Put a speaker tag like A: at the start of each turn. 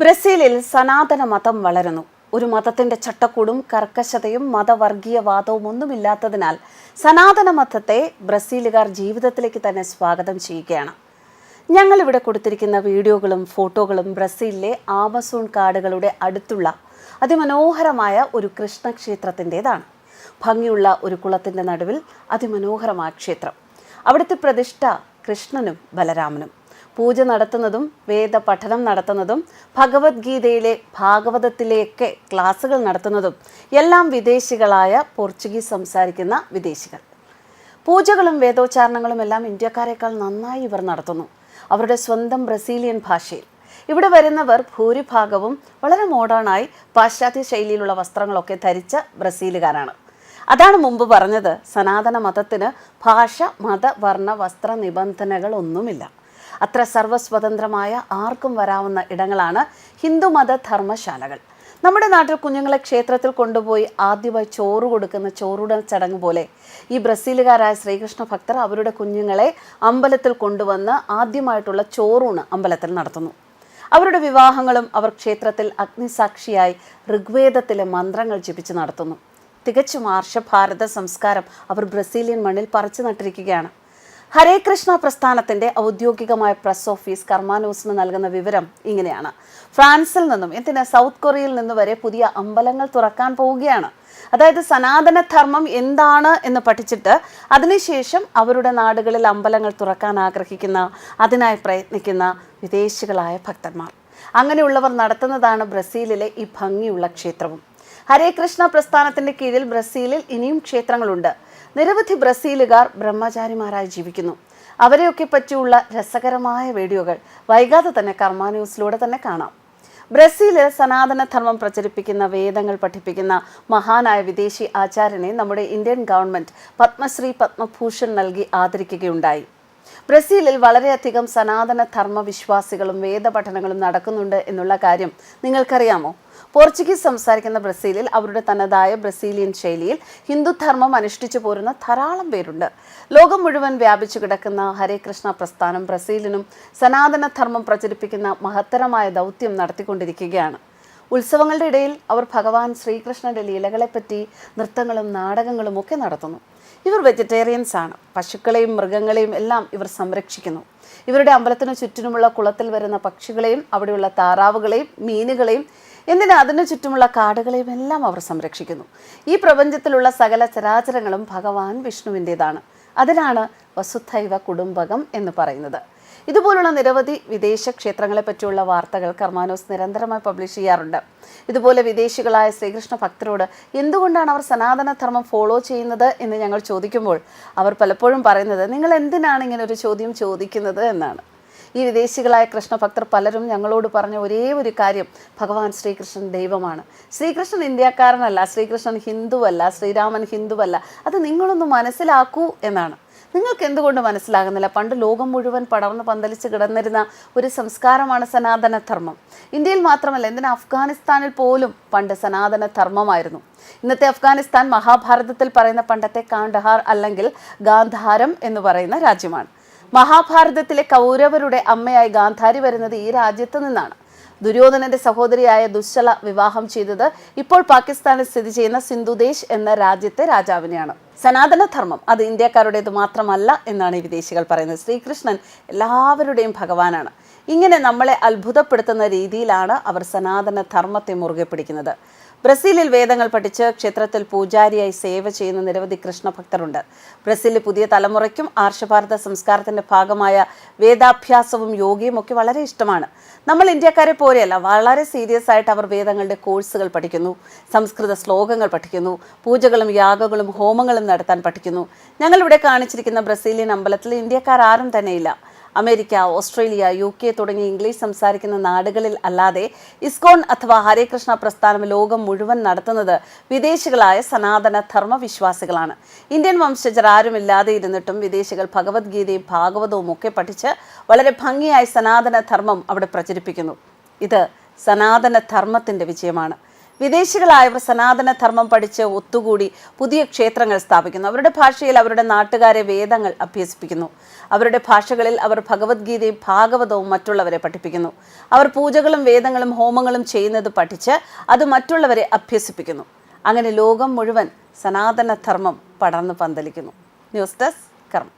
A: ബ്രസീലിൽ സനാതന മതം വളരുന്നു. ഒരു മതത്തിന്റെ ചട്ടക്കൂടും കർക്കശതയും മതവർഗീയവാദവും ഒന്നുമില്ലാത്തതിനാൽ സനാതന മതത്തെ ബ്രസീലുകാർ ജീവിതത്തിലേക്ക് തന്നെ സ്വാഗതം ചെയ്യുകയാണ്. ഞങ്ങൾ ഇവിടെ കൊടുത്തിരിക്കുന്ന വീഡിയോകളും ഫോട്ടോകളും ബ്രസീലിലെ ആമസോൺ കാടുകളുടെ അടുത്തുള്ള അതിമനോഹരമായ ഒരു കൃഷ്ണക്ഷേത്രത്തിന്റെതാണ്. ഭംഗിയുള്ള ഒരു കുളത്തിന്റെ നടുവിൽ അതിമനോഹരമായ ക്ഷേത്രം. അവിടുത്തെ പ്രതിഷ്ഠ കൃഷ്ണനും ബലരാമനും. പൂജ നടത്തുന്നതും വേദ പഠനം നടത്തുന്നതും ഭഗവത്ഗീതയിലെ ഭാഗവതത്തിലെയൊക്കെ ക്ലാസ്സുകൾ നടത്തുന്നതും എല്ലാം വിദേശികളായ പോർച്ചുഗീസ് സംസാരിക്കുന്ന വിദേശികൾ. പൂജകളും വേദോച്ചാരണങ്ങളും എല്ലാം ഇന്ത്യക്കാരെക്കാൾ നന്നായി ഇവർ നടത്തുന്നു. അവരുടെ സ്വന്തം ബ്രസീലിയൻ ഭാഷയിൽ. ഇവിടെ വരുന്നവർ ഭൂരിഭാഗവും വളരെ മോഡേണായി പാശ്ചാത്യ ശൈലിയിലുള്ള വസ്ത്രങ്ങളൊക്കെ ധരിച്ച ബ്രസീലുകാരാണ്. അതാണ് മുമ്പ് പറഞ്ഞത് സനാതന മതത്തിന് ഭാഷ മത വർണ വസ്ത്ര നിബന്ധനകളൊന്നുമില്ല. അത്ര സർവസ്വതന്ത്രമായ ആർക്കും വരാവുന്ന ഇടങ്ങളാണ് ഹിന്ദുമത ധർമ്മശാലകൾ. നമ്മുടെ നാട്ടിൽ കുഞ്ഞുങ്ങളെ ക്ഷേത്രത്തിൽ കൊണ്ടുപോയി ആദ്യമായി ചോറ് കൊടുക്കുന്ന ചോറുടൽ ചടങ്ങ് പോലെ ഈ ബ്രസീലുകാരായ ശ്രീകൃഷ്ണ ഭക്തർ അവരുടെ കുഞ്ഞുങ്ങളെ അമ്പലത്തിൽ കൊണ്ടുവന്ന് ആദ്യമായിട്ടുള്ള ചോറൂണ് അമ്പലത്തിൽ നടത്തുന്നു. അവരുടെ വിവാഹങ്ങളും അവർ ക്ഷേത്രത്തിൽ അഗ്നിസാക്ഷിയായി ഋഗ്വേദത്തിലെ മന്ത്രങ്ങൾ ജപിച്ച് നടത്തുന്നു. തികച്ചും ആർഷഭാരത സംസ്കാരം അവർ ബ്രസീലിയൻ മണ്ണിൽ പറിച്ചു നട്ടിരിക്കുകയാണ്. ഹരേ കൃഷ്ണ പ്രസ്ഥാനത്തിന്റെ ഔദ്യോഗികമായ പ്രസ് ഓഫീസ് കർമാനോസിന് നൽകുന്ന വിവരം ഇങ്ങനെയാണ്. ഫ്രാൻസിൽ നിന്നും എന്തിന് സൗത്ത് കൊറിയയിൽ നിന്ന് വരെ പുതിയ അമ്പലങ്ങൾ തുറക്കാൻ പോവുകയാണ്. അതായത് സനാതന ധർമ്മം എന്താണ് എന്ന് പഠിച്ചിട്ട് അതിനുശേഷം അവരുടെ നാടുകളിൽ അമ്പലങ്ങൾ തുറക്കാൻ ആഗ്രഹിക്കുന്ന അതിനായി പ്രയത്നിക്കുന്ന വിദേശികളായ ഭക്തന്മാർ. അങ്ങനെയുള്ളവർ നടത്തുന്നതാണ് ബ്രസീലിലെ ഈ ഭംഗിയുള്ള ക്ഷേത്രവും. ഹരേ കൃഷ്ണ പ്രസ്ഥാനത്തിന്റെ കീഴിൽ ബ്രസീലിൽ ഇനിയും ക്ഷേത്രങ്ങളുണ്ട്. നിരവധി ബ്രസീലുകാർ ബ്രഹ്മചാരിമാരായി ജീവിക്കുന്നു. അവരെയൊക്കെ പറ്റിയുള്ള രസകരമായ വീഡിയോകൾ വൈകാതെ തന്നെ കർമാന്യൂസിലൂടെ തന്നെ കാണാം. ബ്രസീലിൽ സനാതന ധർമ്മം പ്രചരിപ്പിക്കുന്ന വേദങ്ങൾ പഠിപ്പിക്കുന്ന മഹാനായ വിദേശി ആചാര്യനെ നമ്മുടെ ഇന്ത്യൻ ഗവൺമെന്റ് പത്മശ്രീ പത്മഭൂഷൺ നൽകി ആദരിക്കുകയുണ്ടായി. ബ്രസീലിൽ വളരെയധികം സനാതന ധർമ്മ വിശ്വാസികളും വേദപഠനങ്ങളും നടക്കുന്നുണ്ട് എന്നുള്ള കാര്യം നിങ്ങൾക്കറിയാമോ? പോർച്ചുഗീസ് സംസാരിക്കുന്ന ബ്രസീലിൽ അവരുടെ തനതായ ബ്രസീലിയൻ ശൈലിയിൽ ഹിന്ദുധർമ്മം അനുഷ്ഠിച്ചു പോരുന്ന ധാരാളം പേരുണ്ട്. ലോകം മുഴുവൻ വ്യാപിച്ചു കിടക്കുന്ന ഹരേ കൃഷ്ണ പ്രസ്ഥാനം ബ്രസീലിനും സനാതനധർമ്മം പ്രചരിപ്പിക്കുന്ന മഹത്തരമായ ദൗത്യം നടത്തിക്കൊണ്ടിരിക്കുകയാണ്. ഉത്സവങ്ങളുടെ ഇടയിൽ അവർ ഭഗവാൻ ശ്രീകൃഷ്ണന്റെ ലീലകളെപ്പറ്റി നൃത്തങ്ങളും നാടകങ്ങളും ഒക്കെ നടത്തുന്നു. ഇവർ വെജിറ്റേറിയൻസ് ആണ്. പശുക്കളെയും മൃഗങ്ങളെയും എല്ലാം ഇവർ സംരക്ഷിക്കുന്നു. ഇവരുടെ അമ്പലത്തിനു ചുറ്റിനുമുള്ള കുളത്തിൽ വരുന്ന പക്ഷികളെയും അവിടെയുള്ള താറാവുകളെയും മീനുകളെയും എന്നിട്ട് അതിനു ചുറ്റുമുള്ള കാടുകളെയും എല്ലാം അവർ സംരക്ഷിക്കുന്നു. ഈ പ്രപഞ്ചത്തിലുള്ള സകല ചരാചരങ്ങളും ഭഗവാൻ വിഷ്ണുവിന്റെതാണ്. അതിനാണ് വസുധൈവ കുടുംബകം എന്ന് പറയുന്നത്. ഇതുപോലുള്ള നിരവധി വിദേശ ക്ഷേത്രങ്ങളെ പറ്റിയുള്ള വാർത്തകൾ കർമാനോസ് നിരന്തരമായി പബ്ലിഷ് ചെയ്യാറുണ്ട്. ഇതുപോലെ വിദേശികളായ ശ്രീകൃഷ്ണ ഭക്തരോട് എന്തുകൊണ്ടാണ് അവർ സനാതന ധർമ്മം ഫോളോ ചെയ്യുന്നത് എന്ന് ഞങ്ങൾ ചോദിക്കുമ്പോൾ അവർ പലപ്പോഴും പറയുന്നത് നിങ്ങൾ എന്തിനാണ് ഇങ്ങനെ ഒരു ചോദ്യം ചോദിക്കുന്നത് എന്നാണ്. ഈ വിദേശികളായ കൃഷ്ണഭക്തർ പലരും ഞങ്ങളോട് പറഞ്ഞ ഒരേ ഒരു കാര്യം ഭഗവാൻ ശ്രീകൃഷ്ണൻ ദൈവമാണ്. ശ്രീകൃഷ്ണൻ ഇന്ത്യക്കാരനല്ല ശ്രീകൃഷ്ണൻ ഹിന്ദുവല്ല ശ്രീരാമൻ ഹിന്ദുവല്ല അത് നിങ്ങളൊന്ന് മനസ്സിലാക്കൂ എന്നാണ്. നിങ്ങൾക്ക് എന്തുകൊണ്ട് മനസ്സിലാകുന്നില്ല? പണ്ട് ലോകം മുഴുവൻ പടർന്ന് പന്തലിച്ച് കിടന്നിരുന്ന ഒരു സംസ്കാരമാണ് സനാതന ധർമ്മം ഇന്ത്യയിൽ മാത്രമല്ല എന്തിനാ അഫ്ഗാനിസ്ഥാനിൽ പോലും പണ്ട് സനാതന ധർമ്മമായിരുന്നു ഇന്നത്തെ അഫ്ഗാനിസ്ഥാൻ മഹാഭാരതത്തിൽ പറയുന്ന പണ്ടത്തെ കാണ്ഡഹാർ അല്ലെങ്കിൽ ഗാന്ധാരം എന്ന് പറയുന്ന രാജ്യമാണ്. മഹാഭാരതത്തിലെ കൗരവരുടെ അമ്മയായി ഗാന്ധാരി വരുന്നത് ഈ രാജ്യത്ത് നിന്നാണ്. ദുര്യോധനന്റെ സഹോദരിയായ ദുശ്ശല വിവാഹം ചെയ്തത് ഇപ്പോൾ പാകിസ്ഥാനിൽ സ്ഥിതി ചെയ്യുന്ന സിന്ധുദേശ് എന്ന രാജ്യത്തെ രാജാവിനെയാണ്. സനാതനധർമ്മം അത് ഇന്ത്യക്കാരുടേത് മാത്രമല്ല എന്നാണ് ഈ വിദേശികൾ പറയുന്നത്. ശ്രീകൃഷ്ണൻ എല്ലാവരുടെയും ഭഗവാനാണ്. ഇങ്ങനെ നമ്മളെ അത്ഭുതപ്പെടുത്തുന്ന രീതിയിലാണ് അവർ സനാതന ധർമ്മത്തെ മുറുകെ പിടിക്കുന്നത്. ബ്രസീലിൽ വേദങ്ങൾ പഠിച്ച് ക്ഷേത്രത്തിൽ പൂജാരിയായി സേവ ചെയ്യുന്ന നിരവധി കൃഷ്ണഭക്തരുണ്ട്. ബ്രസീലിലെ പുതിയ തലമുറയ്ക്കും ആർഷഭാരത സംസ്കാരത്തിന്റെ ഭാഗമായ വേദാഭ്യാസവും യോഗയും ഒക്കെ വളരെ ഇഷ്ടമാണ്. നമ്മൾ ഇന്ത്യക്കാരെ പോലെയല്ല വളരെ സീരിയസ് ആയിട്ട് അവർ വേദങ്ങളുടെ കോഴ്സുകൾ പഠിക്കുന്നു സംസ്കൃത ശ്ലോകങ്ങൾ പഠിക്കുന്നു പൂജകളും യാഗങ്ങളും ഹോമങ്ങളും നടത്താൻ പഠിക്കുന്നു. ഞങ്ങളിവിടെ കാണിച്ചിരിക്കുന്ന ബ്രസീലിയൻ അമ്പലത്തിൽ ഇന്ത്യക്കാർ ആരും തന്നെയില്ല. അമേരിക്ക ഓസ്ട്രേലിയ യു കെ തുടങ്ങിയ ഇംഗ്ലീഷ് സംസാരിക്കുന്ന നാടുകളിൽ അല്ലാതെ ഇസ്കോൺ അഥവാ ഹരേകൃഷ്ണ പ്രസ്ഥാനം ലോകം മുഴുവൻ നടത്തുന്നത് വിദേശികളായ സനാതന ധർമ്മവിശ്വാസികളാണ്. ഇന്ത്യൻ വംശജർ ആരുമില്ലാതെ ഇരുന്നിട്ടും വിദേശികൾ ഭഗവത്ഗീതയും ഭാഗവതവും ഒക്കെ പഠിച്ച് വളരെ ഭംഗിയായി സനാതന ധർമ്മം അവിടെ പ്രചരിപ്പിക്കുന്നു. ഇത് സനാതന ധർമ്മത്തിന്റെ വിജയമാണ്. വിദേശികളായവർ സനാതന ധർമ്മം പഠിച്ച് ഒത്തുകൂടി പുതിയ ക്ഷേത്രങ്ങൾ സ്ഥാപിക്കുന്നു. അവരുടെ ഭാഷയിൽ അവരുടെ നാട്ടുകാരെ വേദങ്ങൾ അഭ്യസിപ്പിക്കുന്നു. അവരുടെ ഭാഷകളിൽ അവർ ഭഗവത്ഗീതയും ഭാഗവതവും മറ്റുള്ളവരെ പഠിപ്പിക്കുന്നു. അവർ പൂജകളും വേദങ്ങളും ഹോമങ്ങളും ചെയ്യുന്നത് പഠിച്ച് അത് മറ്റുള്ളവരെ അഭ്യസിപ്പിക്കുന്നു. അങ്ങനെ ലോകം മുഴുവൻ സനാതന ധർമ്മം പടർന്നു പന്തലിക്കുന്നു. ന്യൂസ് ഡെസ്ക് കർമ്മ